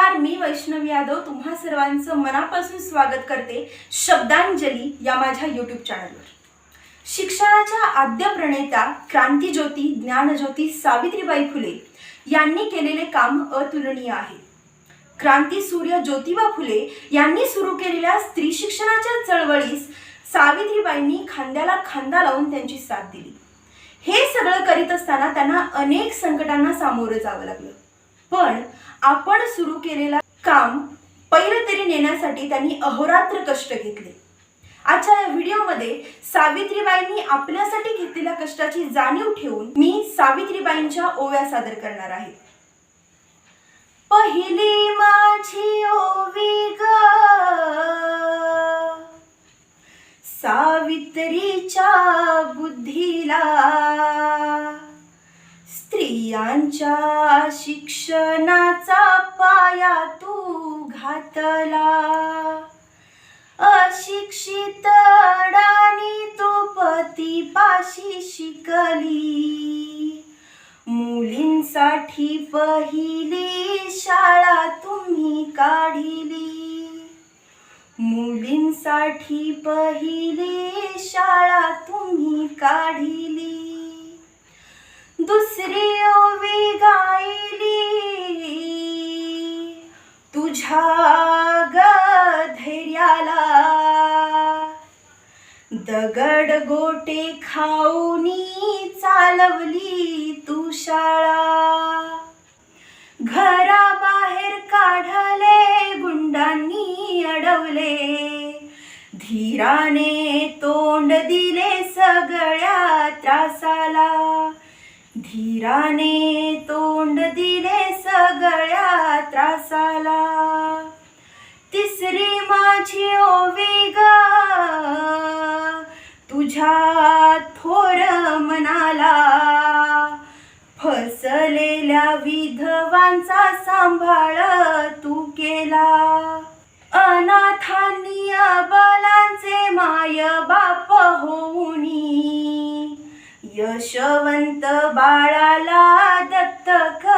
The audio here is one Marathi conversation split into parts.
नमस्कार मी वैष्णव यादव तुम्हा सर्वांचं मनापासून स्वागत करते शब्दांजली या माझ्या यूट्यूब चॅनलवर शिक्षणाच्या आद्य प्रणेता क्रांतीज्योती ज्ञानज्योती सावित्रीबाई फुले यांनी केलेले काम अतुलनीय आहे. क्रांती सूर्य ज्योतिबा फुले यांनी सुरू केलेल्या स्त्री शिक्षणाच्या चळवळीस सावित्रीबाईंनी खांद्याला खांदा लावून त्यांची साथ दिली. हे सगळं करीत असताना त्यांना अनेक संकटांना सामोरं जावं लागलं. पण आपण सुरू केलेला काम पहिलं तरी नेण्यासाठी त्यांनी अहोरात्र कष्ट घेतले. आजच्या या व्हिडिओमध्ये सावित्रीबाईंनी आपल्यासाठी घेतलेल्या कष्टाची जाणीव ठेवून मी सावित्रीबाईंच्या ओव्या सादर करणार आहे. पहिली माझी स्त्रियांच्या शिक्षणाचा पाया तू घातला. अशिक्षित अडाणी तो पतीपाशी शिकली. मुलींसाठी पहिली शाळा तुम्ही काढिली. मुलींसाठी पहिली शाळा तुम्ही काढिली. दगड गोटे खाऊनी चालवली तू शाळा. घराबाहेर काढले गुंडांनी अडवले. धीराने तोंड दिले सगळ्या त्रासाला. धीराने तोंड दिले तुझ्या थोर मनाला फसलेल्या विधवांचा सांभाळ तू केला. अनाथांनी अबलांचे माय बाप होऊनी यशवंत बाळाला दत्तक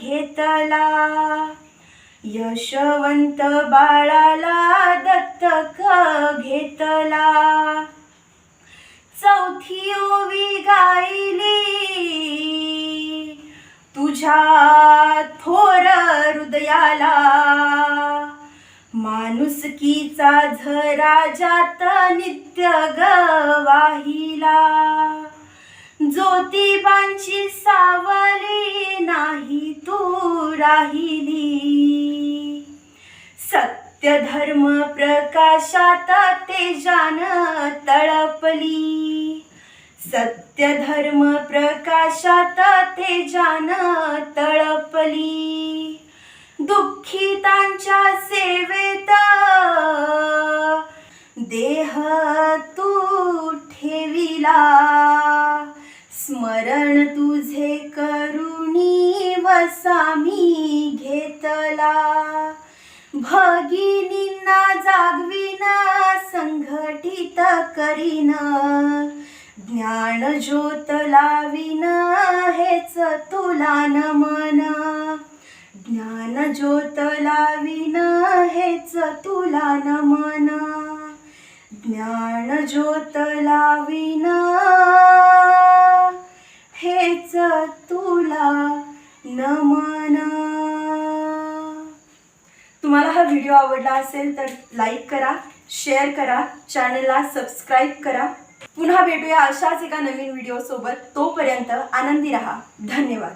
घेतला. यशवंत बाळाला दत्तक घेतला. चौथी ओवी गायली. तुझ्या थोर हृदयाला माणुसकीचा झरा जात नित्य गवाहिला ज्योतिबांची सावली नाही तू राहिली. सत्य धर्म प्रकाशात तेजान तळपली. सत्य धर्म प्रकाशात तेजान तळपली. दुःखितांच्या सेवेत देह तू ठेविला. स्मरण तुझे करुणी वसामी भगिनींना जागविन संघटित करीन. ज्ञान ज्योत लाविन हेच तुला नमन. ज्ञान ज्योत लाविन हेच तुला नमन. ज्ञान ज्योत लाविन हेच तुला नमन तुम्हाला हा व्हिडिओ आवडला असेल तर लाईक करा शेअर करा चॅनलला सबस्क्राईब करा. पुन्हा भेटूया अशाच एका नवीन व्हिडिओसोबत तोपर्यंत आनंदी रहा. धन्यवाद.